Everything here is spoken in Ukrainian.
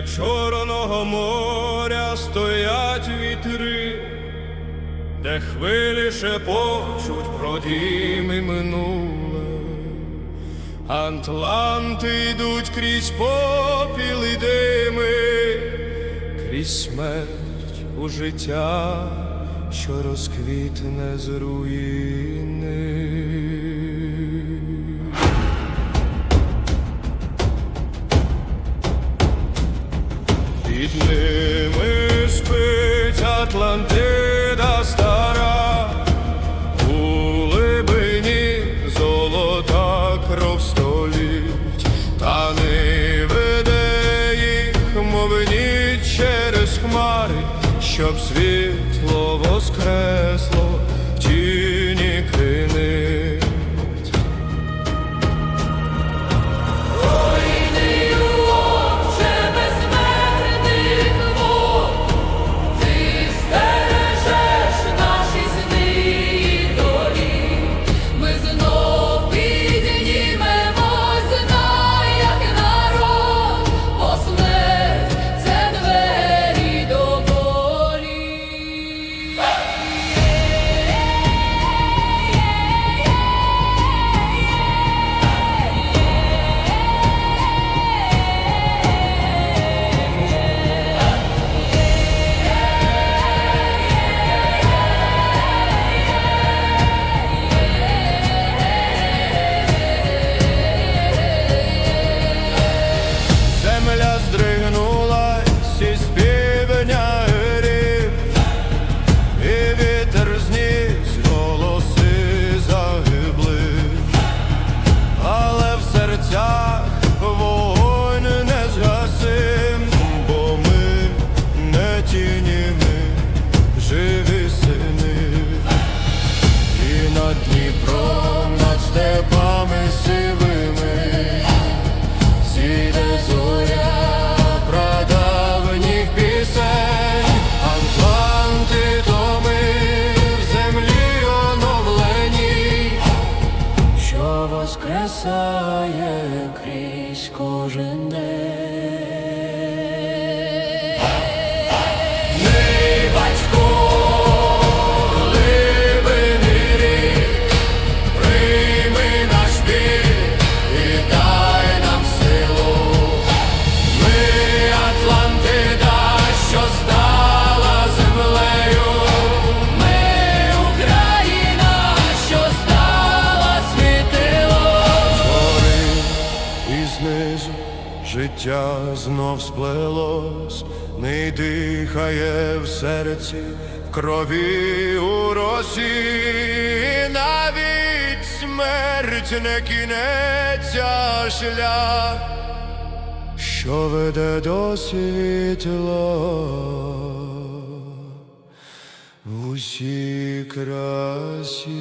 Чорного моря стоять вітри, де хвилі шепочуть про дім і минуле. Атланти йдуть крізь попіл і дими, крізь смерть у життя, що розквітне з руїни. Атлантида стара, у глибині золота кров століть, та не веде їх, мов ніч через хмари, щоб світло воскресає крізь кожен день. Знизу. Життя знов сплелось, не дихає в серці, в крові у росі, навіть смерть не кінець, шлях, що веде до світла? В усій красі.